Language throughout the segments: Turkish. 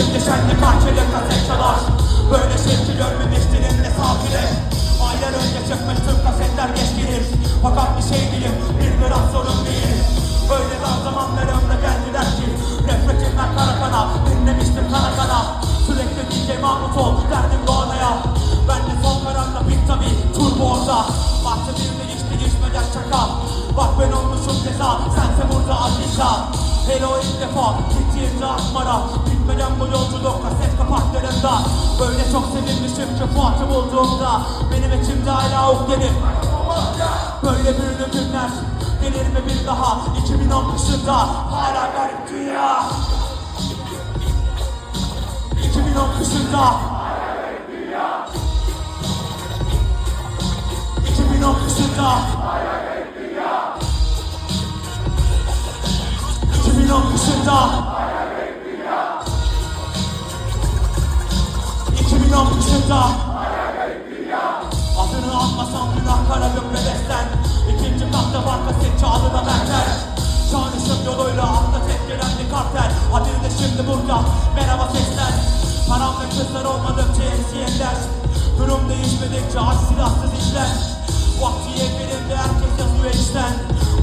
Yüksek deşenli parçalı kasetçalar Böyle şekil ölmemiştir ne safire. Aylar önce çıkmış tüm kasetler geç gelir Fakat bir şey bilim bir biraz sorun değil. Böyle dar zamanlarımda geldiler ki Nefretimden kara kana dinlemiştim kara kana Sürekli DJ Mahmut ol derdim doğanaya Ben de son kararla bir tabi turbo orada. Bahçe bir de hiç değişmeden şaka Bak ben olmuşum ceza sense burada adisa Hello ilk defa gittiğimde atmara Bitmeyen bu yolculuk kaset kapaklarında Böyle çok sevinmişim ki Fuat'ı bulduğumda. Benim içimde hala ok gelir. Böyle büyülü günler gelir mi bir daha? 2010 kışında hala garip dünya. 2010 kışında 2010 kışında 2010 kışında 2010 kışında Adını anmasam günah kararım ve destek İkinci katta var kaset çağrıda merker Çağrışım yoluyla akla tek gelen bir kartel. Adil de şimdi burada merhaba sesler. Param ve kızlar olmadıkça eksiyenler Durum değişmedikçe aç silahsız işler. Vakti yetmediğinde herkes yazıyor içten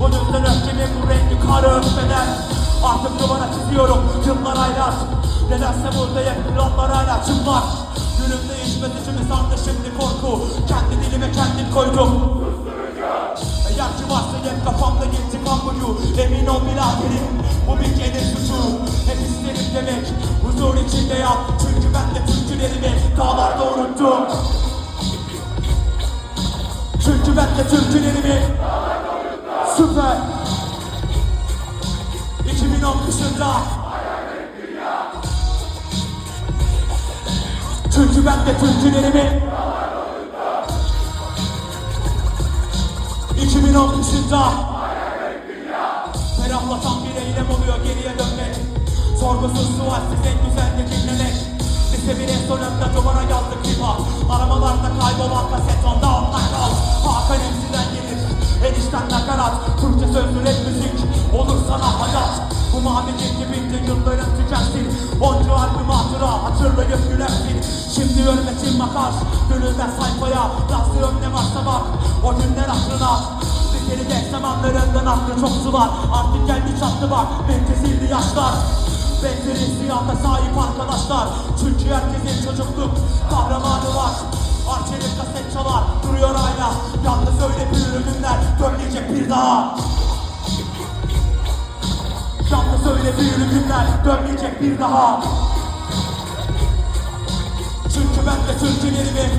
O yüzden öfkemin bu rengi karı ötmeden Artık duvara çiziyorum yıllar aylar Nedense burada yapılanlar hala çımlar Günüm değişmez içimi sandı şimdi korku? Kendi dilime kendim koydum Eğer ki varsa hep kafamda intikam buyu Emin ol biraderim bu bir gelir suçu. Hep isterim demek huzur içinde yat. Çünkü ben de türkülerimi dağlarda unuttum. Çünkü ben de türkülerimi Süper. 2010 kışında Çünkü ben de türkülerimi 2010 kışında Ferahlatan bir eylem oluyor geriye dönmek. Sorgusuz sualsiz en güzel dinlemek Lise bir en sonunda duvara yazdık riba Aramalarda kaybolan kaset onda onda kal Hakan Emsi'den gelir Enişten nakarat. Türkçe sözlü rap müzik Olur sana hayat. Bu mavi cengi bitti yılların tükensin. Onca albüm hatıra hatırlayıp gülersin Şimdi ölmesin makar Dönülmez sayfaya Yazıyorum ne varsa bak O günler aklına Seni geç zamanlarından aklı çok sular Artık geldi çattı bak Mentesildi yaşlar. Benzeri siyahta sahip arkadaşlar. Çünkü herkesin çocukluk kahramanı var. Arçelik kaset çalar duruyor hala Yalnız öyle büyülü günler dönmeyecek bir daha. Yalnız öyle büyülü günler dönmeyecek bir daha Türkülerimi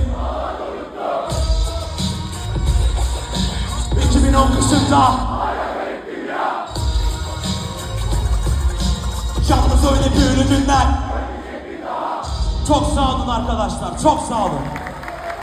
2010 kışında Yalnız öyle büyülü günler Çok sağ olun arkadaşlar çok sağ olun